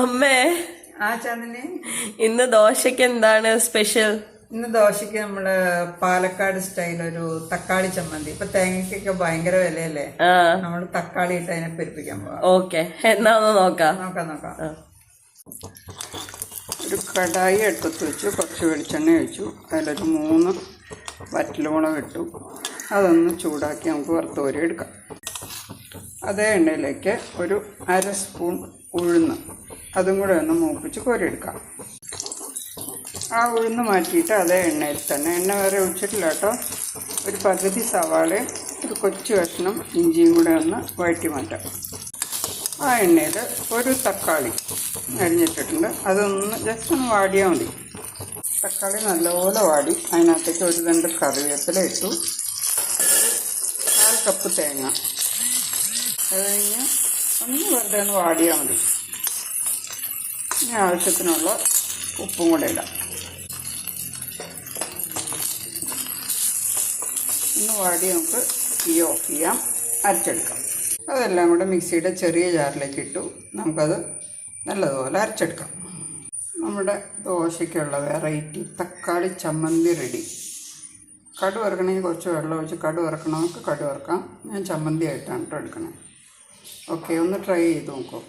അമ്മേ. ആ ചാനലിന് ഇന്ന് ദോശയ്ക്ക് എന്താണ് സ്പെഷ്യൽ? ഇന്ന് ദോശയ്ക്ക് നമ്മൾ പാലക്കാട് സ്റ്റൈൽ ഒരു തക്കാളി ചമ്മന്തി. ഇപ്പൊ തേങ്ങയ്ക്കൊക്കെ ഭയങ്കര വിലയല്ലേ? നമ്മൾ തക്കാളി ഇട്ട് അതിനെ പെരുപ്പിക്കാൻ പോവാം. ഓക്കെ. എന്നാ ഒന്ന് നോക്കാം. നോക്കാം നോക്കാം. ഒരു കടായി എടുത്തു വെച്ചു. കുറച്ച് വെളിച്ചെണ്ണ ഒഴിച്ചു. അതിലൊരു മൂന്ന് വറ്റൽമുളക് ഇട്ടു. അതൊന്ന് ചൂടാക്കി നമുക്ക് വറുത്ത് കോരി എടുക്കാം. അതേ എണ്ണയിലേക്ക് ഒരു അര സ്പൂൺ ഉഴുന്ന്. അതും കൂടെ ഒന്ന് മൂപ്പിച്ച് കോരിയെടുക്കാം. ആ ഉഴുന്ന് മാറ്റിയിട്ട് അതേ എണ്ണയിൽ തന്നെ. എണ്ണ വേറെ ഒഴിച്ചിട്ടില്ല കേട്ടോ. ഒരു പകുതി സവാള ഒരു കൊച്ചു കഷ്ണം ഇഞ്ചിയും കൂടെ ഒന്ന് വഴറ്റി മാറ്റാം. ആ എണ്ണയിൽ ഒരു തക്കാളി അരിഞ്ഞിട്ടിട്ടുണ്ട്. അതൊന്ന് ജസ്റ്റ് ഒന്ന് വാടിയാൽ മതി. തക്കാളി നല്ലപോലെ വാടി. അതിനകത്തേക്ക് ഒരു രണ്ട് കറിവേപ്പില ഇട്ടു. കാൽ കപ്പ് തേങ്ങ. അത് കഴിഞ്ഞ് ഒന്ന് വെറുതെ ഒന്ന് വാടിയാൽ മതി. ഇനി ആവശ്യത്തിനുള്ള ഉപ്പും കൂടെ ഇടാം. ഒന്ന് വാടി നമുക്ക് തീ ഓഫ് ചെയ്യാം. അരച്ചെടുക്കാം. അതെല്ലാം കൂടെ മിക്സിയുടെ ചെറിയ ജാറിലേക്ക് ഇട്ടു. നമുക്കത് നല്ലതുപോലെ അരച്ചെടുക്കാം. നമ്മുടെ ദോശയ്ക്കുള്ള വെറൈറ്റി തക്കാളി ചമ്മന്തി റെഡി. കടു വറുക്കണമെങ്കിൽ കുറച്ച് വെള്ളം ഒഴിച്ച് കടു വറുക്കണമെങ്കിൽ കടു വറുക്കാം. ഞാൻ ചമ്മന്തി ആയിട്ടാണ് കേട്ടോ എടുക്കണേ. ഓക്കെ ഒന്ന് ട്രൈ ചെയ്ത് നോക്കൂ.